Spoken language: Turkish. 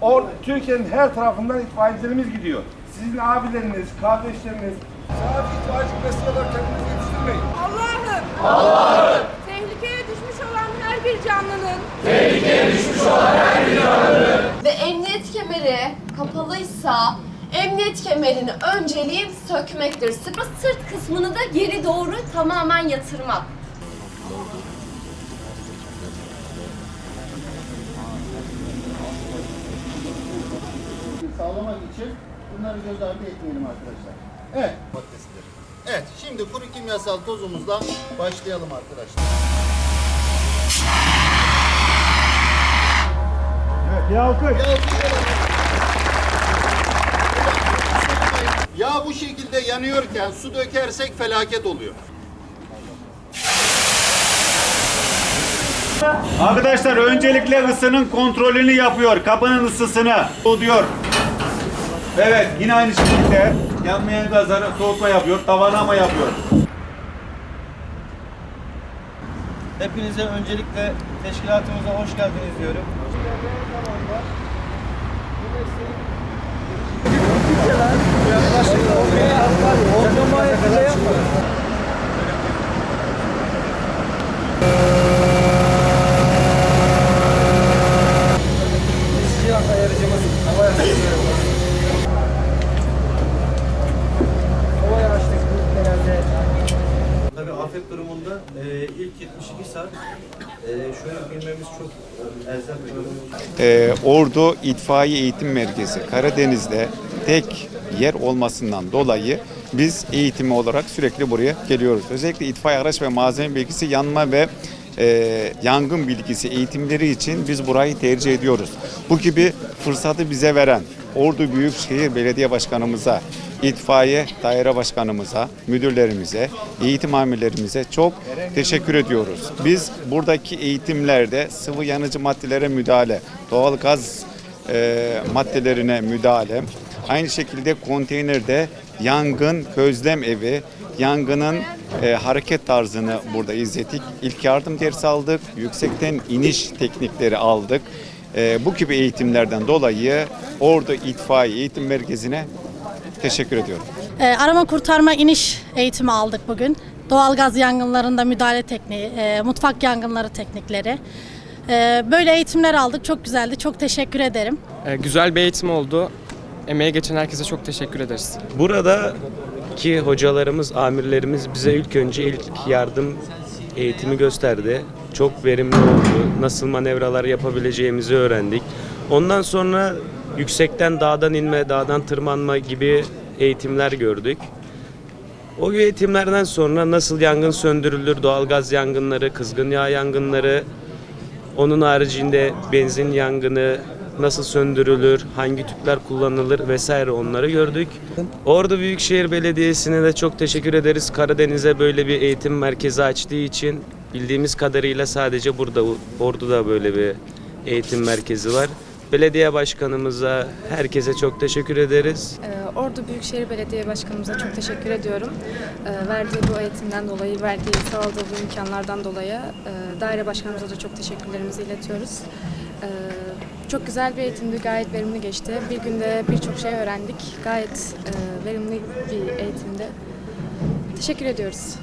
Or, Türkiye'nin her tarafından itfaiyecilerimiz gidiyor. Sizin abileriniz, kardeşleriniz, sadece itfaiyeci mesleği olarak kendinizi yetiştirmeyin. Allah'ım. Allah'ım. Tehlikeye düşmüş olan her bir canlının ve emniyet kemeri kapalıysa emniyet kemerini önceliği sökmektir. Sırt sırt kısmını da geri doğru tamamen yatırmak. Bunları göz ardı etmeyelim arkadaşlar. Evet. Maddesidir. Evet, şimdi kuru kimyasal tozumuzdan başlayalım arkadaşlar. Bir alkış. Ya, ya bu şekilde yanıyorken su dökersek felaket oluyor. Arkadaşlar öncelikle ısının kontrolünü yapıyor. Kapının ısısını soğutuyor. Evet yine aynı şekilde yanmayan gazları soğutma yapıyor. Tavanlama yapıyor. Hepinize öncelikle teşkilatımıza hoş geldiniz diyorum. Tabii afet durumunda e, ilk 72 saat e, şöyle bilmemiz çok e, elzem bir. Ee, Ordu İtfaiye Eğitim Merkezi Karadeniz'de tek yer olmasından dolayı biz eğitimi olarak sürekli buraya geliyoruz. Özellikle itfaiye araç ve malzeme bilgisi, yanma ve e, yangın bilgisi eğitimleri için biz burayı tercih ediyoruz. Bu gibi fırsatı bize veren Ordu Büyükşehir Belediye Başkanımıza, itfaiye daire başkanımıza, müdürlerimize, eğitim amirlerimize çok teşekkür ediyoruz. Biz buradaki eğitimlerde sıvı yanıcı maddelere müdahale, doğal gaz e, maddelerine müdahale, aynı şekilde konteynerde yangın közlem evi, yangının e, hareket tarzını burada izledik. İlk yardım dersi aldık, yüksekten iniş teknikleri aldık. E, bu gibi eğitimlerden dolayı Ordu İtfaiye Eğitim Merkezi'ne teşekkür ediyorum. Ee, arama kurtarma iniş eğitimi aldık bugün. Doğalgaz yangınlarında müdahale tekniği, e, mutfak yangınları teknikleri. Ee, böyle eğitimler aldık. Çok güzeldi. Çok teşekkür ederim. Ee, Güzel bir eğitim oldu. Emeğe geçen herkese çok teşekkür ederiz. Burada ki hocalarımız, amirlerimiz bize ilk önce ilk yardım eğitimi gösterdi. Çok verimli oldu. Nasıl manevralar yapabileceğimizi öğrendik. Ondan sonra yüksekten dağdan inme, dağdan tırmanma gibi eğitimler gördük. O eğitimlerden sonra nasıl yangın söndürülür, doğalgaz yangınları, kızgın yağ yangınları, onun haricinde benzin yangını nasıl söndürülür, hangi tüpler kullanılır vesaire onları gördük. Ordu Büyükşehir Belediyesi'ne de çok teşekkür ederiz. Karadeniz'e böyle bir eğitim merkezi açtığı için bildiğimiz kadarıyla sadece burada Ordu'da böyle bir eğitim merkezi var. Belediye başkanımıza, herkese çok teşekkür ederiz. Ee, Ordu Büyükşehir Belediye Başkanımıza çok teşekkür ediyorum. Ee, Verdiği bu eğitimden dolayı, verdiği, sağladığı bu imkanlardan dolayı e, daire başkanımıza da çok teşekkürlerimizi iletiyoruz. Ee, Çok güzel bir eğitimdi, gayet verimli geçti. Bir günde birçok şey öğrendik. Gayet e, verimli bir eğitimdi. Teşekkür ediyoruz.